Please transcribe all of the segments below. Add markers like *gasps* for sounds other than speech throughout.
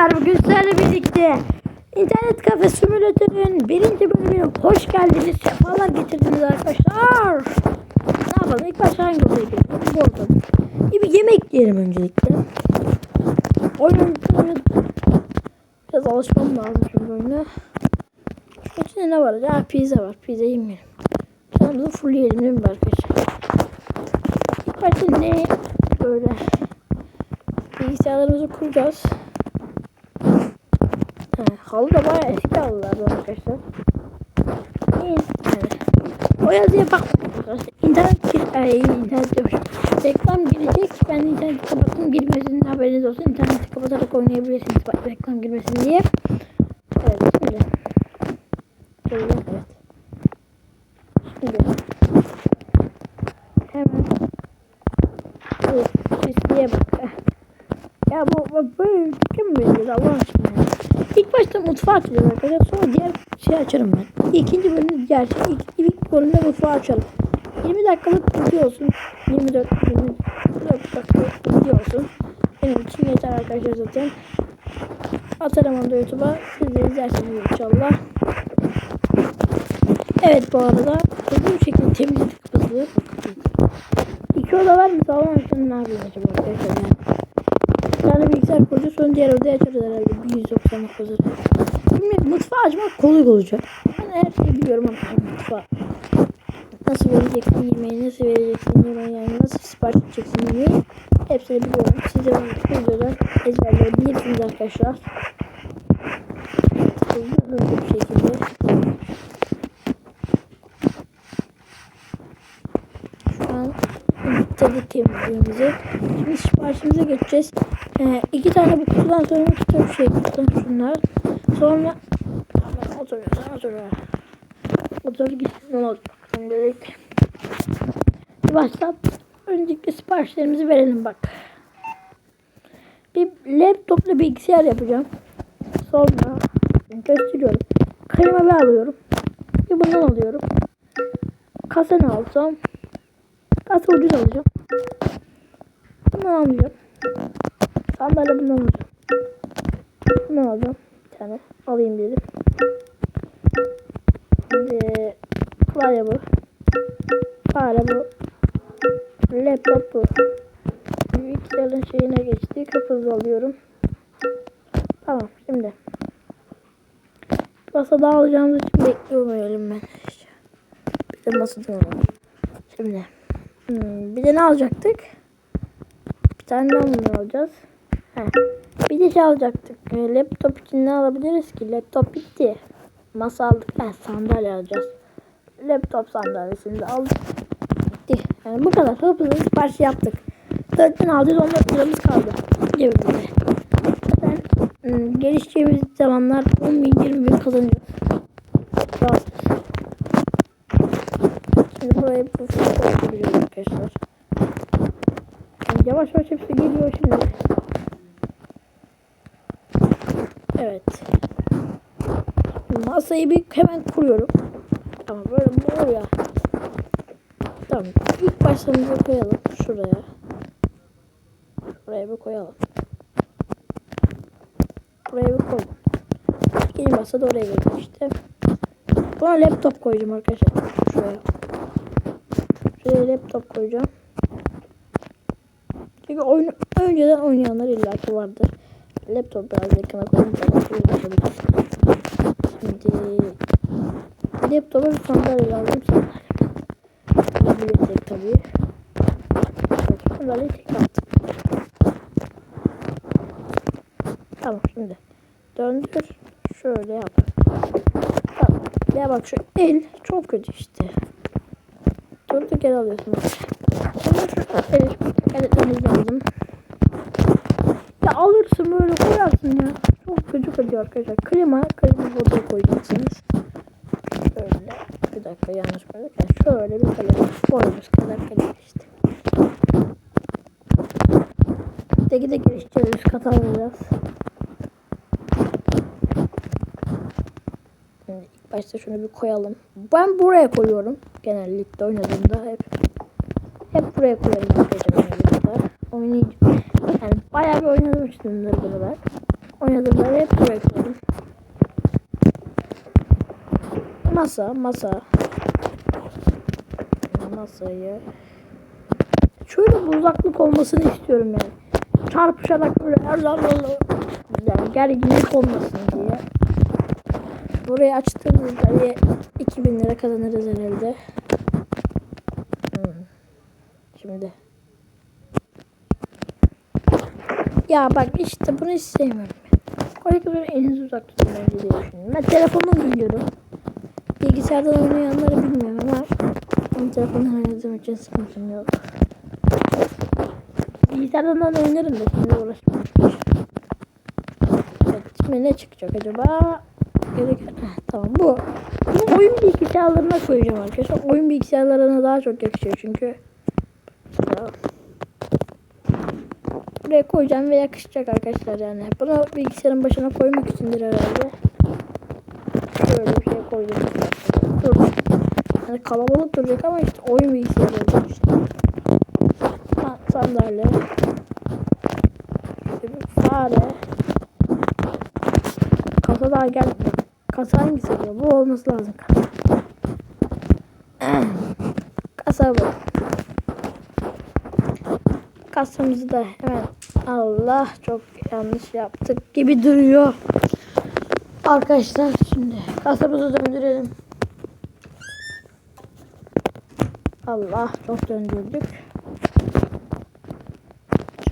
arkadaşlar bugün sizlerle birlikte internet kafe simülatörün birinci bölümüne hoş geldiniz. Sefalar getirdiniz arkadaşlar. Ne yapalım? İlk başta hangi odaya girelim? Bu odada. İyi bir yemek yiyelim öncelikle. Oyun biraz alışmam lazım şimdi oyuna. İçinde ne var? Ya pizza var. Pizza yemeyelim. Canımızı full yiyelim değil mi arkadaşlar? İlk başta ne böyle bilgisayarlarımızı kuracağız. He, halı da bayağı eski halılar bu arkadaşlar. İyi, Yani, o yazıya bak. İnternet, gir ay, internet demişim. Girecek. Ben interneti kapattım. Girmesinin haberiniz olsun. İnterneti kapatarak oynayabilirsiniz. Bak, reklam girmesin diye. Evet şimdi. Şöyle evet. Şimdi. Hemen. Evet, pisliğe bak. Ya bu, bu böyle kim veriyor Allah aşkına. İlk başta mutfağı açacağız arkadaşlar. Sonra diğer şey açarım ben. İkinci bölümde diğer şey. İlk, ilk bölümde mutfağı açalım. 20 dakikalık video olsun. 24, 24 olsun. Benim için yeter arkadaşlar zaten. Atarım onu da YouTube'a. Siz de izlersiniz inşallah. Evet bu arada hızlı bir şekilde temizledik hızlı. İki oda var mı? Salon açtım ne yapayım acaba arkadaşlar yani. Bir tane bilgisayar koyacağız sonra diğer odaya açarız herhalde. Bir 190'lık hazır. Şimdi mutfağı açmak kolay olacak. Ben her şeyi biliyorum ama mutfağı. Nasıl vereceksin yemeği, nasıl vereceksin yemeği yani nasıl sipariş edeceksin yemeği. Hepsini biliyorum. Siz de bu videoda ezberleyebilirsiniz arkadaşlar. Hızlı bir şekilde. Şu an bitirdik temizliğimizi. Şimdi siparişimize geçeceğiz. Ee, iki tane bu kutudan sonra tutuyor bir şey kutudan şunlar. Sonra Aman oturuyor sen oturuyor. Otur git ne olacak şimdilik. Başta öncelikle siparişlerimizi verelim bak. Bir laptopla bilgisayar yapacağım. Sonra gösteriyorum. Kalemi alıyorum. Bir bundan alıyorum. Kasa ne alsam? Kasa ucuz alacağım. Bundan almayacağım. Sandalye bundan alacağım. Bundan alacağım. Bir tane alayım dedim. Şimdi klavye bu. Fare bu. Laptop bu. Bilgisayarın şeyine geçti. Kapızı alıyorum. Tamam şimdi. Masa daha alacağımız için bekliyorum ben. Bir de masadan alalım. Şimdi. Hmm, bir de ne alacaktık? Bir tane daha bunu alacağız. Heh. Bir de şey alacaktık. E, laptop için ne alabiliriz ki? Laptop bitti. Masa aldık. Heh, sandalye alacağız. Laptop sandalyesini de aldık. Yani bu kadar. Hızlı sipariş yaptık. 4614 liramız kaldı. Cebimizde. Zaten hmm, gelişeceğimiz zamanlar 10 bin 20 bin kazanıyoruz. Rahat. Şimdi buraya bu arkadaşlar. Yani yavaş yavaş hepsi geliyor şimdi. Evet. Masayı bir hemen kuruyorum. Tamam böyle bu ya. Tamam. İlk başlamızı koyalım şuraya. Buraya bir koyalım. Buraya bir koyalım. İkinci masa da oraya gelir işte. Buna laptop koyacağım arkadaşlar. Şuraya. Şuraya laptop koyacağım. Çünkü oyun, önceden oynayanlar illaki vardır. Laptop biraz yakına koyayım. Şimdi laptopa bir sandalye lazım. Sandalye. Tek tabii. Sandalyeyi tek attım. Tamam şimdi. Döndür. Şöyle yap. Tamam. Ya bak şu el çok kötü işte. Döndür geri alıyorsun. Şimdi şu el eletmemiz lazım. Ya alırsın böyle koyarsın ya. Çok kötü kötü arkadaşlar. Klima, klima burada koyacaksınız. Dakika yanlış koyduk. Yani şöyle bir kalem. Koyduğumuz kadar kalem işte. Teki de geliştiriyoruz. Kat alacağız. Şimdi ilk başta şunu bir koyalım. Ben buraya koyuyorum. Genellikle oynadığımda hep. Hep buraya koyuyorum. Oynayacağım. Yani bayağı bir oynamıştımdır bunu ben. oynadığımda hep buraya koydum. Masa, masa. Masayı. Şöyle bir uzaklık olmasını istiyorum yani. Çarpışarak böyle her zaman yani gerginlik olmasın diye. Burayı açtığımızda bir 2000 lira kazanırız herhalde. Hmm. Şimdi. Ya bak işte bunu hiç sevmiyorum. Kadar elinizi uzak tutun bence diye düşünüyorum. Ben telefondan oynuyorum. Bilgisayardan oynayanları bilmiyorum ama ben telefondan oynadığım için sıkıntım yok. Bilgisayardan da oynarım da şimdi uğraşmam. Evet, şimdi ne çıkacak acaba? Gerek... Tamam bu. Bu oyun bilgisayarlarına koyacağım arkadaşlar. Oyun bilgisayarlarına daha çok yakışıyor çünkü. Ya. Buraya koyacağım ve yakışacak arkadaşlar yani. Bunu bilgisayarın başına koymak içindir herhalde. Şöyle bir şey koydum. Dur. Yani kalabalık duracak ama işte oyun bilgisayarı olacak işte. Ha, sandalye. Fare. Kasa daha gelmedi. Kasa hangisi acaba? Bu olması lazım. Kasa bu. Kasamızı da hemen Allah çok yanlış yaptık gibi duruyor. Arkadaşlar şimdi kasamızı döndürelim. Allah çok döndürdük.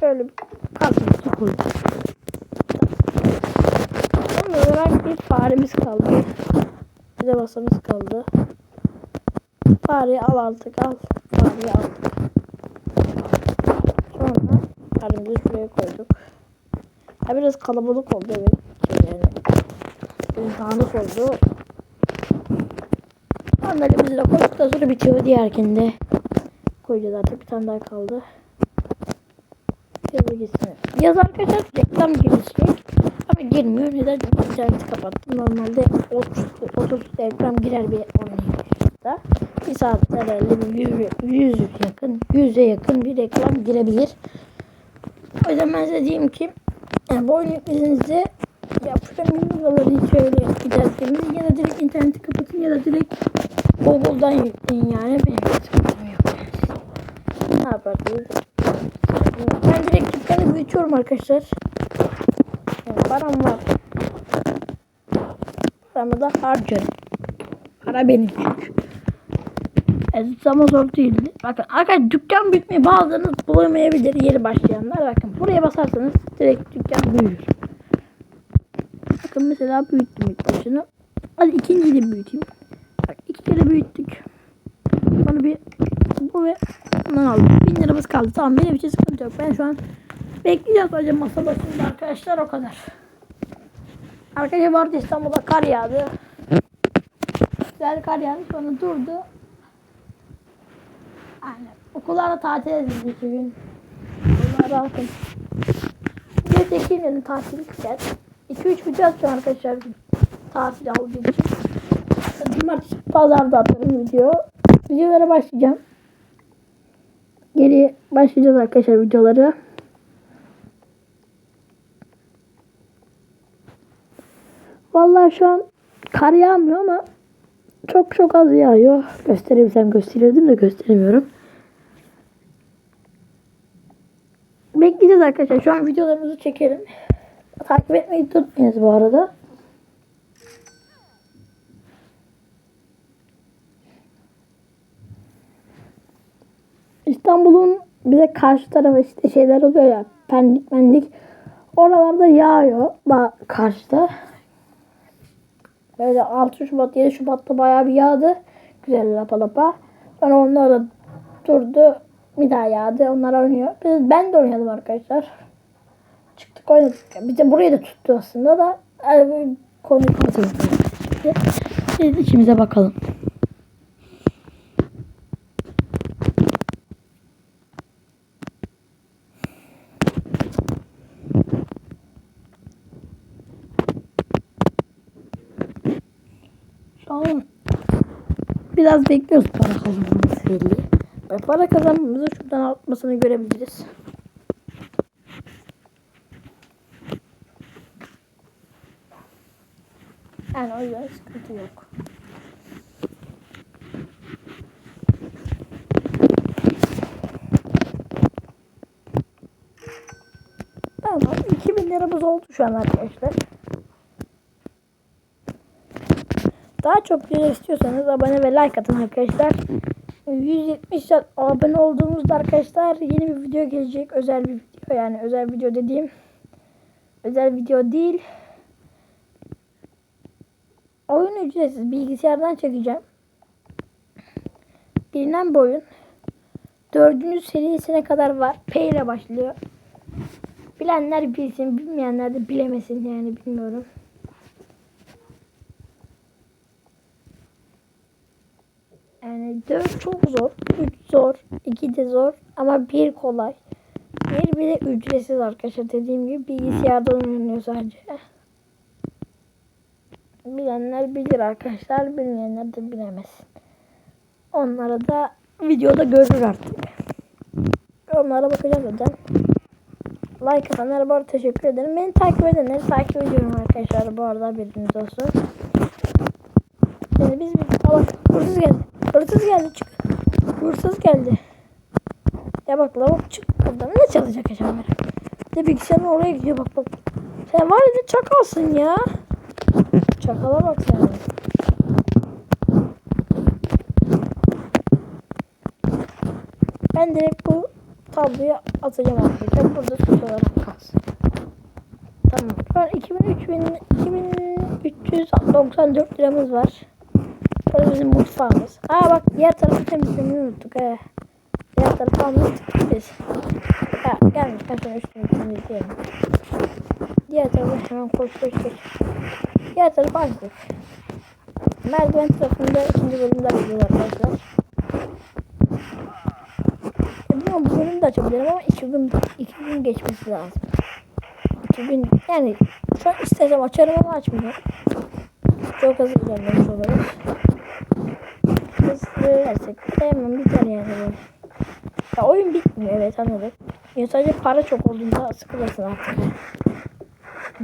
Şöyle kasamızı koyduk. Son olarak bir faremiz kaldı. Bir de masamız kaldı. Fareyi al aldık al. Fareyi aldık. Sonra faremizi şuraya koyduk. Ya biraz kalabalık oldu evet. Yani dağınık oldu. Sandalyemizi de koyduktan sonra bitiyor. Diğerkinde koyacağız artık. Bir tane daha kaldı. Yazı gitsin. Yaz arkadaşlar reklam girecek. Ama girmiyor. Neden? İnterneti kapattım. Normalde 30, 30 reklam girer bir oynayışta. Bir saatte herhalde bir 100, 100 yakın, 100'e yakın bir reklam girebilir. O yüzden ben size diyeyim ki yani bu oyun yüklediğinizde ya premium buraları hiç öyle giderseniz ya da direkt interneti kapatın ya da direkt Google'dan yükleyin yani benim sıkıntım yok. Ne yaparsınız? Ben direkt dükkanı büyütüyorum arkadaşlar. Yani param var. Paramı da harcarım. Para benim çünkü. Evet, ama zor değildi. Bakın arkadaşlar dükkan büyütmeyi bazılarınız bulamayabilir yeni başlayanlar. Bakın buraya basarsanız direkt dükkan büyür. Bakın mesela büyüttüm ilk başını. Hadi ikinciyi de büyüteyim. Kere büyüttük. Sonra bir bu ve bundan aldım. Bin liramız kaldı. Tamam benim için sıkıntı yok. Ben şu an bekleyeceğiz sadece masa başında arkadaşlar o kadar. Arkadaşlar bu arada İstanbul'da kar yağdı. Güzel kar yağdı sonra durdu. Aynen. Okullarda tatil edildi iki gün. Allah rahatım. Bir de iki gün tatil gideceğiz. 2-3 video arkadaşlar. Tatil olduğu için. Cumartesi pazarda atarım video. Videolara başlayacağım. Geri başlayacağız arkadaşlar videoları. Vallahi şu an kar yağmıyor ama çok çok az yağıyor. Gösterebilsem gösterirdim de gösteremiyorum. Bekleyeceğiz arkadaşlar. Şu an videolarımızı çekelim. Takip etmeyi unutmayınız bu arada. İstanbul'un bize karşı tarafı işte şeyler oluyor ya. Pendik mendik. Oralarda yağıyor. Ba karşıda. Böyle 6 Şubat 7 Şubat'ta bayağı bir yağdı. Güzel lapa lapa. Sonra onlar da durdu. Bir daha yağdı. Onlar oynuyor. Biz, ben de oynadım arkadaşlar. Çıktık oynadık. Bir de burayı da tuttu aslında da. Yani konuşmasın. Biz içimize bakalım. Şu an biraz bekliyoruz para kazanmamız para kazanmamızı şuradan artmasını görebiliriz. Yani o yüzden sıkıntı yok. Tamam 2000 liramız oldu şu an arkadaşlar. Daha çok video istiyorsanız abone ve like atın arkadaşlar. 170 abone olduğumuzda arkadaşlar yeni bir video gelecek. Özel bir video yani özel video dediğim özel video değil. Oyun ücretsiz bilgisayardan çekeceğim. Bilinen bir oyun. Dördüncü serisine kadar var. P ile başlıyor. Bilenler bilsin, bilmeyenler de bilemesin yani bilmiyorum. Yani 4 çok zor, 3 zor, 2 de zor ama 1 kolay. Bir bir de ücretsiz arkadaşlar dediğim gibi bilgisayardan oynanıyor sadece. Bilenler bilir arkadaşlar, bilmeyenler de bilemez. Onlara da videoda görür artık. Onlara bakacağım zaten. Like atanlara bu arada teşekkür ederim. Beni takip edenleri takip ediyorum arkadaşlar bu arada bilginiz olsun. Şimdi biz bir... Bak hırsız geldi. Hırsız geldi çık. Hırsız geldi. Ya bak lavuk çık buradan ne çalacak acaba? Bir de bilgisayarın oraya gidiyor bak bak. Sen var ya ne çakalsın ya. *laughs* Çakala bak sen. Ben direkt bu tabloyu atacağım arkadaşlar. Burada sus olarak kalsın. Tamam. Şu an 2000, 2394 liramız var. Burası bizim mutfağımız. Aa bak diğer tarafı temizlemeyi unuttuk. He. Diğer tarafı anlattık biz. Ya gelmişken sonra üstünü temizleyelim. Diğer tarafı hemen koş koş koş. Diğer tarafı açtık. Merdiven tarafında ikinci bölümde açılıyor arkadaşlar. Ya bilmiyorum bu bölümü de açabilirim ama iki gün, iki gün geçmesi lazım. İki gün yani şu an istesem açarım ama açmayacağım. Çok hızlı ilerlemiş oluruz. Hızlı versek de hemen biter yani böyle. Ya oyun bitmiyor evet anladık. Ya sadece para çok olduğunda sıkılırsın artık.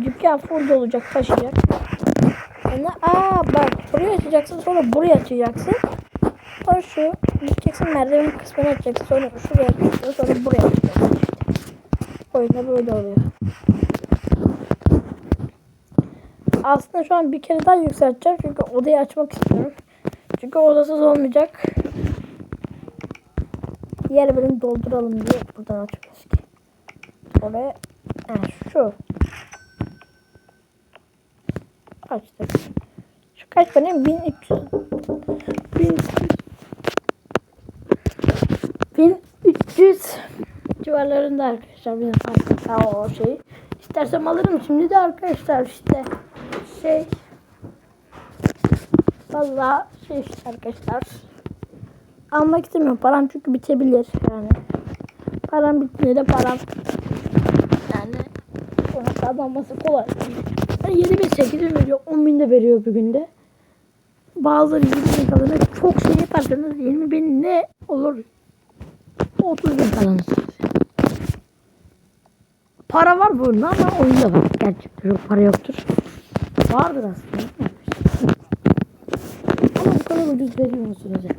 Dükkan full olacak taşıyacak. Yani, aa bak buraya açacaksın sonra buraya açacaksın. Sonra şu gideceksin merdiven kısmını açacaksın sonra şuraya açacaksın sonra buraya açacaksın. Oyunda böyle oluyor. Aslında şu an bir kere daha yükselteceğim çünkü odayı açmak istiyorum. Çünkü odasız olmayacak. Diğer bölümü dolduralım diye buradan açıyoruz ki. Oraya yani şu. Açtık. Şu kaç tane? 1300 1300 civarlarında arkadaşlar benim farkında o şey. İstersem alırım şimdi de arkadaşlar işte şey Valla şey işte arkadaşlar. Almak istemiyorum. Param çünkü bitebilir yani. Param bittiğinde de param yani sonra kazanması kolay. Yani 7 bin 8 bin veriyor. 10 bin de veriyor bir günde. Bazıları 20 bin kalır. Çok şey yaparsanız 20 bin ne olur? 30 bin kazanırsınız. Para var bunun ama oyunda var. Gerçekten çok para yoktur. Vardır aslında. Kadar ucuz veriyor musunuz ya?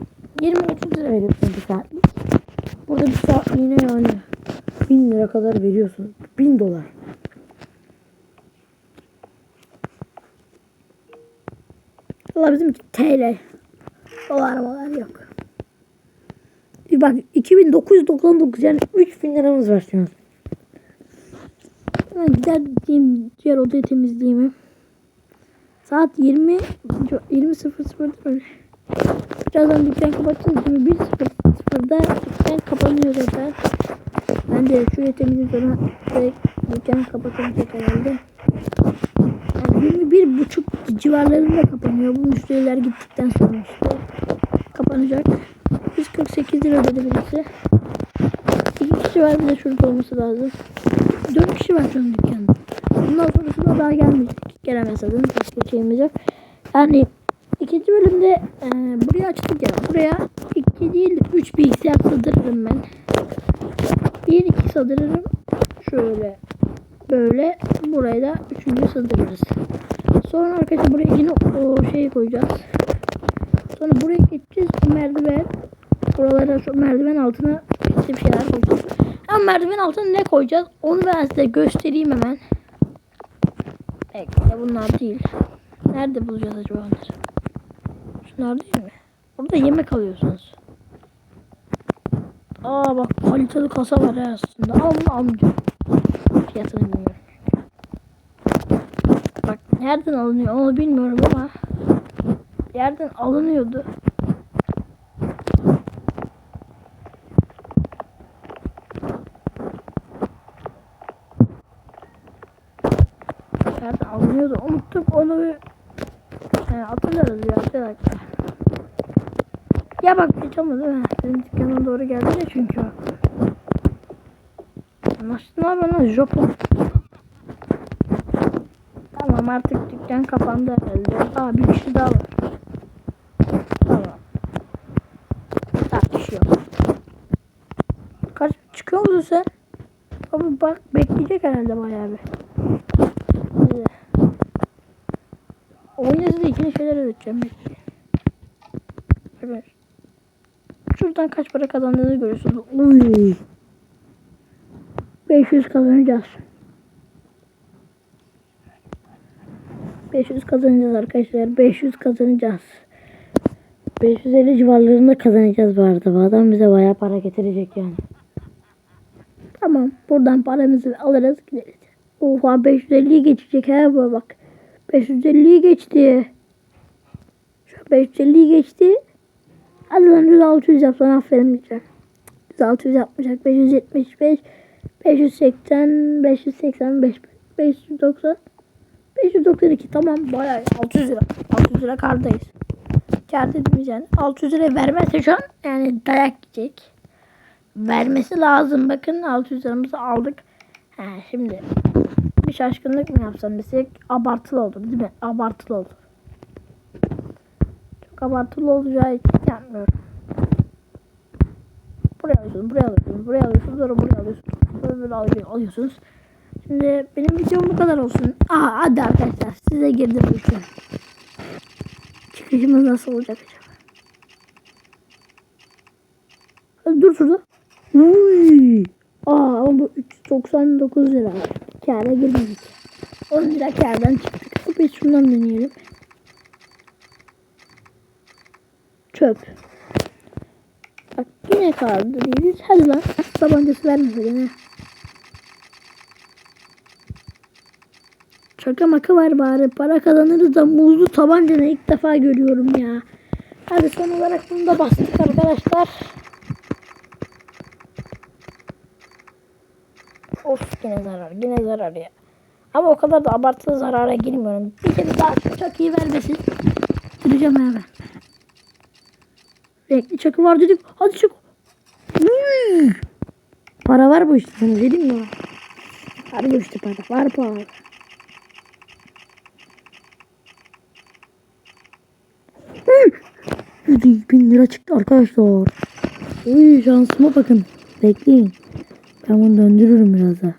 20-30 lira veriyorsunuz bir saatlik. Burada bir saatliğine yani 1000 lira kadar veriyorsunuz. 1000 dolar. Valla bizim TL. Dolar dolar yok. Bir bak 2999 yani 3000 liramız var şu an. Ben gider diyeyim diğer odayı temizleyeyim. Saat 20 20.00'da öyle. Birazdan dükkan kapatacağız. 21.00'da dükkan kapanıyor zaten. Ben de şuraya temizleyeyim sonra dükkanı kapatacak herhalde. Yani 21.30 civarlarında kapanıyor. Bu müşteriler gittikten sonra işte kapanacak. 148 lira ödedi birisi. İki kişi var bir de şurada olması lazım. Dört kişi var şu an dükkanda. Bundan sonrasında daha gelmeyecek. Gelemez zaten. Başka şeyimiz yok. Yani ikinci bölümde e, buraya açtık ya. Buraya iki değil üç bilgisayar sığdırırım ben. Bir iki sığdırırım. Şöyle böyle. Buraya da üç üçüncü sızdırırız. Sonra arkadaşlar buraya yine o şeyi koyacağız. Sonra buraya geçeceğiz. Bu merdiven. Buralara şu merdiven altına işte bir şeyler koyacağız. Ama merdiven altına ne koyacağız? Onu ben size göstereyim hemen. Bekle bunlar değil. Nerede bulacağız acaba onları? Şunlar değil mi? Burada yemek alıyorsunuz. Aa bak kaliteli kasa var ya aslında. Bunu almayacağım. Fiyatını bilmiyorum. Bak nereden alınıyor onu bilmiyorum ama yerden alınıyordu. Bir yerden alınıyordu. Unuttuk onu hatırlarız ya. Bir dakika. Ya bak hiç olmadı değil mi? Senin dükkana doğru geldi ya çünkü o. Anlaştılar bana Japon. Tamam artık dükkan kapandı herhalde. Aa bir kişi daha var. Tamam. Tartışıyor. Kaç çıkıyor musun sen? Abi bak bekleyecek herhalde bayağı bir. Hadi. Oyunda size ikili öğreteceğim. Bekleyin. Evet. Şuradan kaç para kazandığını görüyorsunuz. Uy. 500 kazanacağız. 500 kazanacağız arkadaşlar. 500 kazanacağız. 550 civarlarında kazanacağız bu arada. Bu adam bize bayağı para getirecek yani. Tamam. Buradan paramızı alırız gideriz. Oha 550'yi geçecek ha bu bak. 550'yi geçti. Şu an 550'yi geçti. Lan 100 600 yapsan aferin diyeceğim. 100 600 yapmayacak. 575 580 585 590 592 tamam bayağı 600 lira. 600 lira kardayız. Kar dediğimiz yani 600 lira vermezse şu an yani dayak yiyecek. Vermesi lazım. Bakın 600 liramızı aldık. Ha, şimdi bir şaşkınlık mı yapsam desek abartılı olur değil mi? Abartılı olur. Çok abartılı olacağı için yapmıyorum. Buraya alıyorsunuz, buraya alıyorsunuz, buraya alıyorsunuz, sonra buraya alıyorsunuz. Böyle böyle alıyor- alıyorsunuz. Şimdi benim videom bu kadar olsun. Aa hadi arkadaşlar size girdim işe. Çıkışımız nasıl olacak acaba? Hadi dur şurada. Uy. Aa ama bu 399 lira. Kâra girmedik. 10 lira kârdan çıktık. Bir şundan deneyelim. Çöp. Bak yine kaldı değiliz. Hadi lan. Tabancası vermedi gene. Şaka maka var bari. Para kazanırız da muzlu tabancanı ilk defa görüyorum ya. Hadi son olarak bunu da bastık arkadaşlar. Of yine zarar. Yine zarar ya. Ama o kadar da abartılı zarara girmiyorum. Bir kere daha şu çakıyı vermesin. Gireceğim hemen. Renkli çakı var dedik. Hadi çak. Para var bu işte. Sana dedim ya. Var bu işte para. Var para. Bin lira çıktı arkadaşlar. Uy şansıma bakın. Bekleyin. Ben bunu döndürürüm biraz da.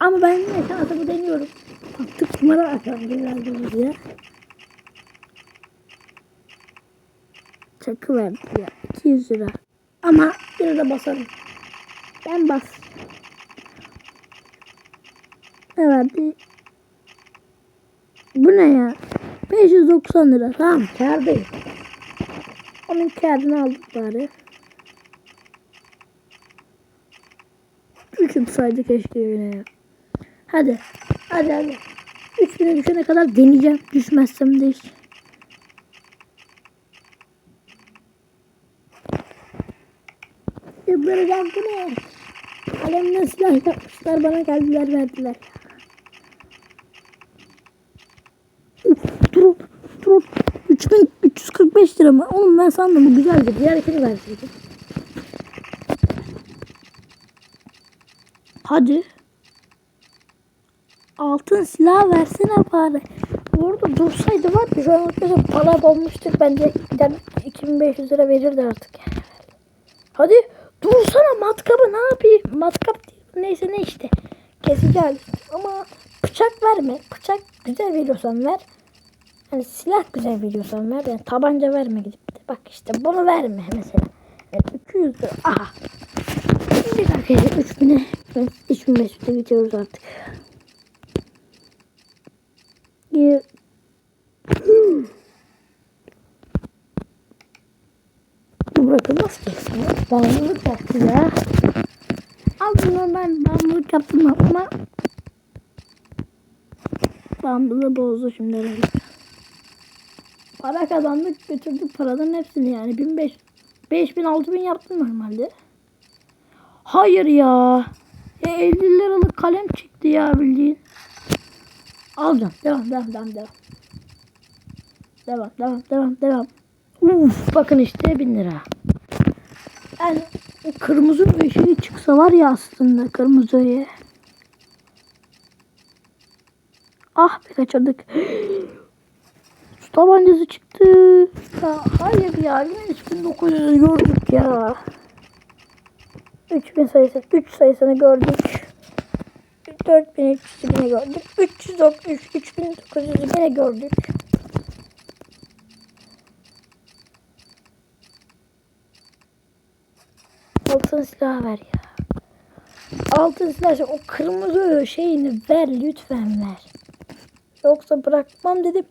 Ama ben yine şansımı deniyorum. Artık numara atıyorum genelde diye. Çakı verdi ya. 200 lira. Ama yine de basarım. Ben bas. Ne verdi? Bu ne ya? 590 lira. Tamam kârdayım. Onun kârını aldık bari. Üçüm saydı keşke yine ya. Hadi. Hadi hadi. 3000'e düşene kadar deneyeceğim. Düşmezsem de hiç. Yıldıracağım bu ne? Kalemle silah yapmışlar bana geldiler verdiler. Dur dur. 3345 lira mı? Oğlum ben sandım bu güzeldi. Diğer verseydim. Hadi. Altın silah versene bari. Orada dursaydı var ya şu an arkadaşlar para dolmuştuk. Bence gider 2500 lira verirdi artık. Hadi matkabı ne yapayım? Matkap. Neyse ne işte. kesici alet ama bıçak verme. Bıçak güzel veriyorsan ver. Hani silah güzel veriyorsan ver. Yani tabanca verme gidip de. Bak işte bunu verme mesela. Yani 200 lira. Aha. Şimdi arkadaşlar 3000'e 3500'e geçiyoruz artık. Bir Bu bırakılmaz ki. Bağımlılık yaptı ya. Bunu ben bağımlılık yaptım ama bağımlılığı bozdu şimdi herhalde. Para kazandık götürdük paraların hepsini yani 1500 5000 6000 yaptım normalde. Hayır ya. E 50 liralık kalem çıktı ya bildiğin. Alacağım. Devam devam devam devam. Devam devam devam devam. Uf bakın işte 1000 lira. Yani kırmızı bir şey çıksa var ya aslında kırmızıyı. Ah be kaçırdık. *gasps* Su tabancası çıktı. Ya hayır ya yine 3900 gördük ya. 3000 sayısı 3 sayısını gördük. 4300 yine gördük. 393 3900 yine gördük. Altın silah ver ya. Altın silah o kırmızı şeyini ver lütfen ver. Yoksa bırakmam dedim.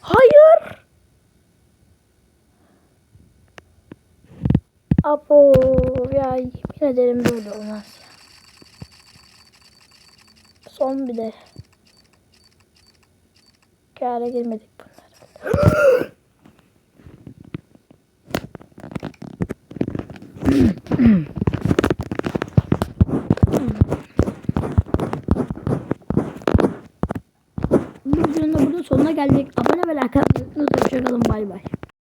Hayır. Apo ya yemin ederim böyle olmaz ya. Son bir de. *gasps* Kâra girmedik bunlar. *gasps* Geldik. Abone ve like atmayı unutmayın. Hoşçakalın. Bay bay.